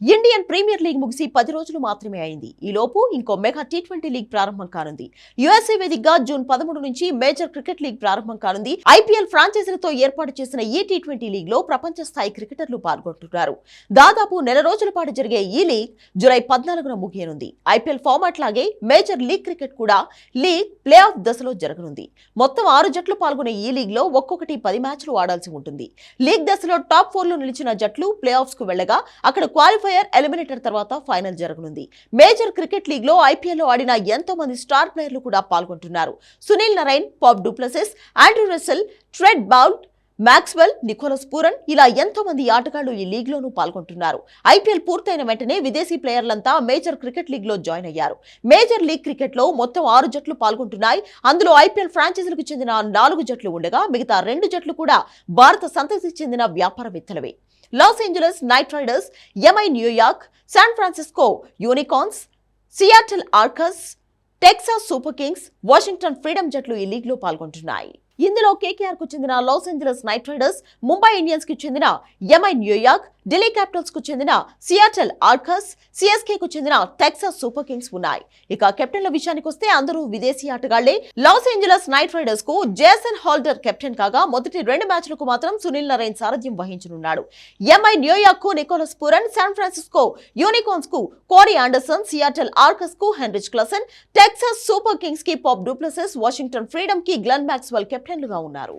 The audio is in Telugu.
ఇండియన్ ప్రీమియర్ లీగ్ ముగిసి పది రోజులు మాత్రమే అయింది. ఈ లోపు ఇంకో మెగా టీ ట్వంటీ లీగ్ ప్రారంభం కానుంది. యుఎస్ఏ వేదికగా జూన్ పదమూడు నుంచి మేజర్ క్రికెట్ లీగ్ ప్రారంభం కానుంది. ఐపీఎల్ ఫ్రాంచైజీలతో ఏర్పాటు చేసిన ఈ టీ ట్వంటీ లీగ్లో ప్రపంచ స్థాయి క్రికెటర్లు పాల్గొంటున్నారు. దాదాపు నెల రోజుల పాటు జరిగే ఈ లీగ్ జులై పద్నాలుగున ముగియనుంది. ఐపీఎల్ ఫార్మాట్ లాగే మేజర్ లీగ్ క్రికెట్ కూడా లీగ్ ప్లే ఆఫ్ దశలో జరగనుంది. మొత్తం ఆరు జట్లు పాల్గొనే ఈ లీగ్లో ఒక్కొక్కటి పది మ్యాచ్లు ఆడాల్సి ఉంటుంది. లీగ్ దశలో టాప్ ఫోర్లో నిలిచిన జట్లు ప్లే ఆఫ్స్కు వెళ్ళగా అక్కడ క్వాలిఫై క్వాలిఫైయర్ ఎలిమినేటర్ తర్వాత ఫైనల్ జరగనుంది. మేజర్ క్రికెట్ లీగ్లో ఐపీఎల్లో ఆడిన ఎంతో మంది స్టార్ ప్లేయర్లు కూడా పాల్గొంటున్నారు. Sunil Narine Faf du Plessis Andre Russell Trent Boult Maxwell Nicholas Pooran ఇలా ఎంతో మంది ఆటగాళ్ళు ఈ లీగ్లోనూ పాల్గొంటున్నారు. ఐపీఎల్ పూర్తయిన వెంటనే విదేశీ ప్లేయర్లంతా మేజర్ క్రికెట్ లీగ్లో జాయిన్ అయ్యారు. మేజర్ లీగ్ క్రికెట్లో మొత్తం ఆరు జట్లు పాల్గొంటున్నాయి. అందులో ఐపీఎల్ ఫ్రాంచైజీలకు చెందిన నాలుగు జట్లు ఉండగా మిగతా రెండు జట్లు కూడా భారత సంతతికి చెందిన వ్యాపారవేత్తలవే. Los Angeles Knight Riders MI New York San Francisco Unicorns Seattle Orcas Texas Super Kings Washington Freedom జట్లు ఈ లీగ్లో పాల్గొంటున్నాయి. ఇందులో కేకేఆర్కు చెందిన Los Angeles Knight Riders Mumbai ఇండియన్స్కి చెందిన ఎంఐ న్యూయార్క్ ఢిల్లీ క్యాపిటల్స్కు చెందిన సియాటల్ ఆర్కస్ సిఎస్కే కు చెందిన టెక్సాస్ సూపర్ కింగ్స్ ఉన్నాయి. ఇక కెప్టెన్ల విషయానికి వస్తే అందరూ విదేశీ ఆటగాళ్ళే. లాస్ ఏంజలస్ నైట్ రైడర్స్కు జేసన్ హాల్డర్ కెప్టెన్ కాగా మొదటి రెండు మ్యాచ్లకు మాత్రం సునీల్ నరేన్ సారథ్యం వహించనున్నాడు. ఎంఐ న్యూయార్క్కు నికోలస్ పూరన్ శాన్ ఫ్రాన్సిస్కో యూనికాన్స్కు కోరీ ఆండర్సన్ సియాటల్ ఆర్కస్కు హెన్రిచ్ క్లసన్ టెక్సాస్ సూపర్ కింగ్స్కి పాప్ డూప్లసెస్ వాషింగ్టన్ ఫ్రీడమ్కి గ్లెన్ మ్యాక్స్వెల్ కెప్టెన్లుగా ఉన్నారు.